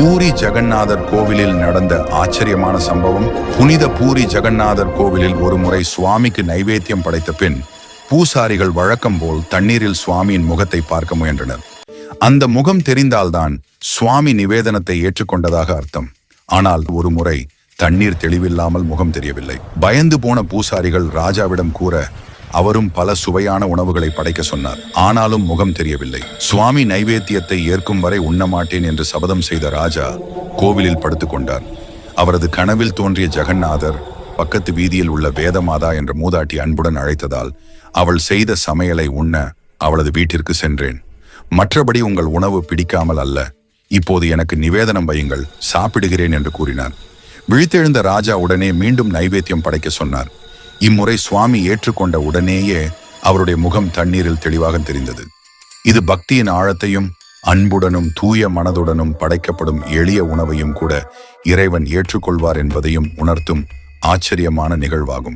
பூரி ஜெகநாதர் கோவிலில் நடந்த ஆச்சரியமான சம்பவம் புனித பூரி ஜெகநாதர் கோவிலில் ஒருமுறை சுவாமிக்கு நைவேத்தியம் படைத்த பின் பூசாரிகள் வழக்கம் போல் தண்ணீரில் சுவாமியின் முகத்தை பார்க்க முயன்றனர். அந்த முகம் தெரிந்தால்தான் சுவாமி நிவேதனத்தை ஏற்றுக்கொண்டதாக அர்த்தம். ஆனால் ஒரு முறை தண்ணீர் தெளிவில்லாமல் முகம் தெரியவில்லை. பயந்து போன பூசாரிகள் ராஜாவிடம் கூற அவரும் பல சுவையான உணவுகளை படைக்க சொன்னார். ஆனாலும் முகம் தெரியவில்லை. சுவாமி நைவேத்தியத்தை ஏற்கும் வரை உண்ண மாட்டேன் என்று சபதம் செய்த ராஜா கோவிலில் படுத்துக்கொண்டார் அவரது கனவில் தோன்றிய ஜெகநாதர் பக்கத்து வீதியில் உள்ள வேதமாதா என்ற மூதாட்டி அன்புடன் அழைத்ததால் அவள் செய்த சமையலை உண்ண அவளது வீட்டிற்கு சென்றேன். மற்றபடி உங்கள் உணவு பிடிக்காமல் அல்ல. இப்போது எனக்கு நிவேதனம் வையுங்கள். சாப்பிடுகிறேன் என்று கூறினார். விழித்தெழுந்த ராஜா உடனே மீண்டும் நைவேத்தியம் படைக்க சொன்னார். இம்முறை சுவாமி ஏற்றுக்கொண்ட உடனேயே அவருடைய முகம் தண்ணீரில் தெளிவாக தெரிந்தது. இது பக்தியின் ஆழத்தையும் அன்புடனும் தூய மனதுடனும் படைக்கப்படும் எளிய உணவையும் கூட இறைவன் ஏற்றுக்கொள்வார் என்பதையும் உணர்த்தும் ஆச்சரியமான நிகழ்வாகும்.